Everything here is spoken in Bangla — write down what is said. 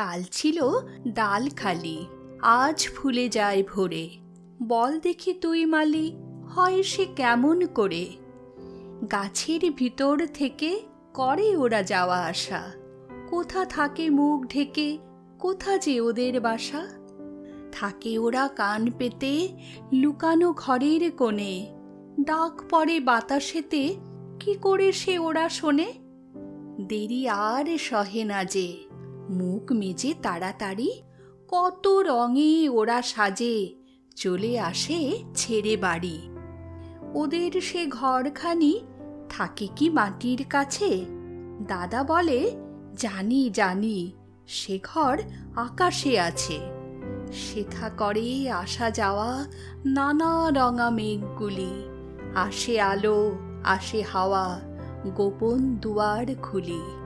কাল ছিল ডাল খালি, আজ ফুলে যায় ভোরে। বল দেখি তুই মালি, হয় সে কেমন করে? গাছের ভিতর থেকে করে ওরা যাওয়া আসা। কোথা থাকে মুখ ঢেকে, কোথা যে ওদের বাসা? থাকে ওরা কান পেতে, লুকানো ঘরের কোণে। ডাক পড়ে বাতাসেতে, কি করে সে ওরা শোনে? দেরি আর সহে না যে। মুখ মেজে তাড়াতাড়ি, কত রঙে ওরা সাজে, চলে আসে ছেড়ে বাড়ি। ওদের সে ঘরখানি থাকে কি মাটির কাছে? দাদা বলে, জানি জানি, সে ঘর আকাশে আছে। শেখা করে আসা যাওয়া নানা রঙা মেঘগুলি। আসে আলো, আসে হাওয়া, গোপন দুয়ার খুলি।